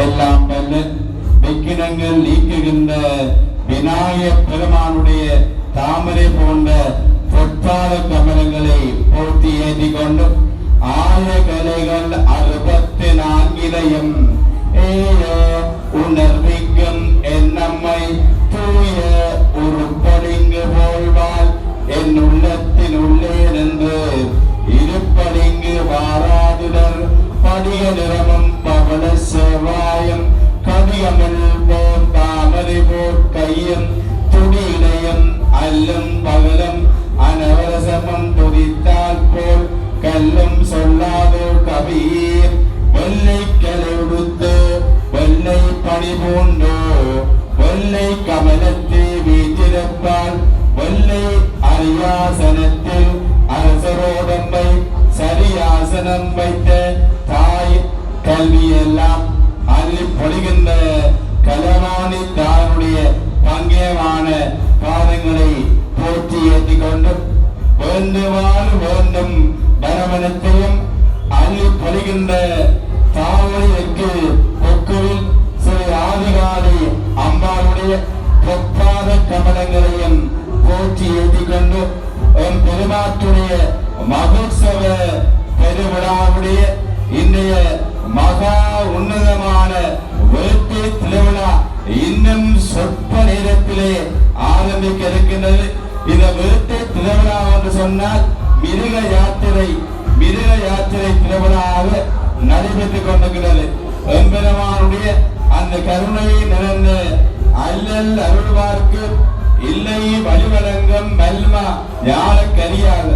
எல்லாம் நல்ல விக்கினங்கள் நீக்குகின்ற விநாயக பெருமானுடைய தாமரை போன்ற பொற்பாத கமலங்களை அறுபத்தி நான்கிலையும். ஏ நிறமும் பவள செவ்வாயம் கடியமில் போர் தாமரை போர் கையம் கையும் இணையம் அல்லும் பகலும் அனவரசமும் துதித்தால் போல் கல்லும் சொல்லாதோ கவியீர் வெள்ளை கலை உடுத்து வெள்ளை பணி பூண்டோ வெள்ளை கமலத்தை வீட்டிருப்பால் வெள்ளை அரியாசனத்தில் அரசரோடம்பை சரியாசனம் வைத்த கல்வியெல்லாம் அதில் பொழிகின்ற கலவாணி தாருடைய பங்கேமான பாதங்களை போற்றி ஏற்றிக் கொண்டு வேண்டுமாறு வேண்டும் பரமனத்தையும் அள்ளி பொழிகின்ற தாவரைக்கு பொக்குவில் சிறு ஆதிகாரி அம்பாளுடைய பொப்பாத கமலங்களையும் போற்றி ஏற்றிக் கொண்டு என் பெருமாற்றுடைய மகோத்சவ பெருவிழாவுடைய இன்றைய மகா உன்னதமான வேட்டை திருவிழா இன்னும் சொற்ப நேரத்திலே ஆரம்பிக்க இருக்கின்றது இந்த வேட்டை திருவிழா என்று சொன்னால் மிருக யாத்திரை மிருக யாத்திரை திருவிழாவாக நடைபெற்றுக் கொண்டிருக்கிறது எம்பெருமானுடைய அந்த கருணையை நிறைந்த அல்லல் அருள்வார்க்கு இல்லை வழிவழங்கம் மெல்மா ஞான கரியாது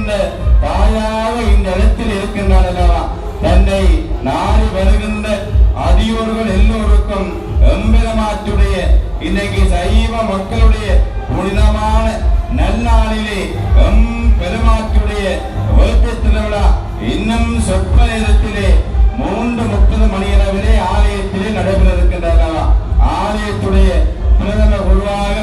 திருவருள் தாயாக இந்த இடத்தில் இருக்கின்றார் அல்லவா தன்னை நாடி வருகின்ற அடியோர்கள் எல்லோருக்கும் எம்பெருமாற்றுடைய இன்னைக்கு சைவ மக்களுடைய புனிதமான நன்னாளிலே எம் பெருமாற்றுடைய வேட்டை திருவிழா இன்னும் சொற்ப நேரத்திலே மூன்று முப்பது மணியளவிலே ஆலயத்திலே நடைபெற இருக்கின்றன ஆலயத்துடைய பிரதம குருவாக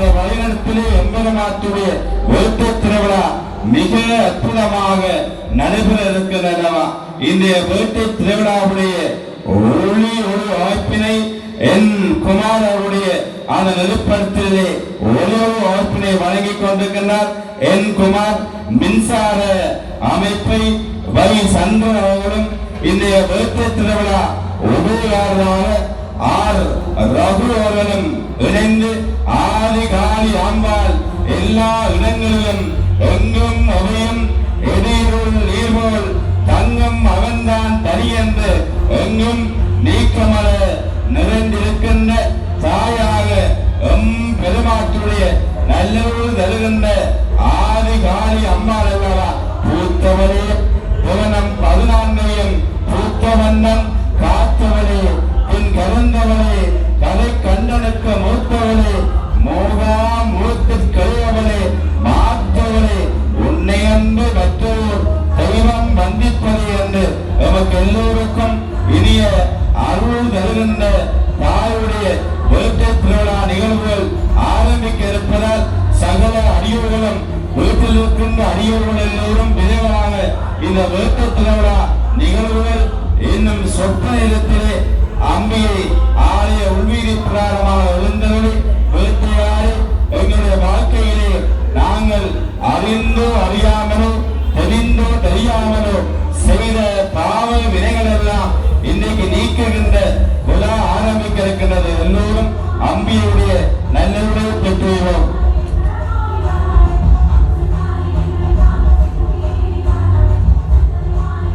அந்த வழிநடத்திலே எம்பெருமாற்றுடைய வேட்டை திருவிழா மிக அற்புதமாக நடைபெற இருக்கிறதல்லவா இந்த வேட்டை திருவிழாவுடைய ஒளி ஒரு வாய்ப்பினை என் குமார் அவருடைய அந்த நெருப்படுத்திலே ஒரே ஒரு வாய்ப்பினை வழங்கி கொண்டிருக்கின்றார். என் குமார் மின்சார அமைப்பை வை சந்திரன் அவர்களும் இன்றைய வேட்டை திருவிழா உபயோகாரமாக ஆர் ரகு அவர்களும் இணைந்து ஆதி காலி ஆண்பால் எல்லா இடங்களிலும் எங்கும் அவையும் எதிருள் நீர்போல் தங்கம் அவன்தான் தனி என்று எங்கும் நீக்கமல நிறைந்து இந்த வேட்டை திருவிழா நிகழ்வுகள் இன்னும் சொற்ப நேரத்திலே அம்பிகை ஆலய உள்வீதி பிரகாரமாக எழுந்தவரை வேட்டையாறு எங்களுடைய வாழ்க்கையிலே நாங்கள் அறிந்தோ அறியாமலோ தெரிந்தோ தெரியாமலோ செய்த பாவ வினைகள் எல்லாம் இன்னைக்கு நீக்குகின்ற விழா ஆரம்பிக்க இருக்கின்றது. எல்லோரும் அம்பியுடைய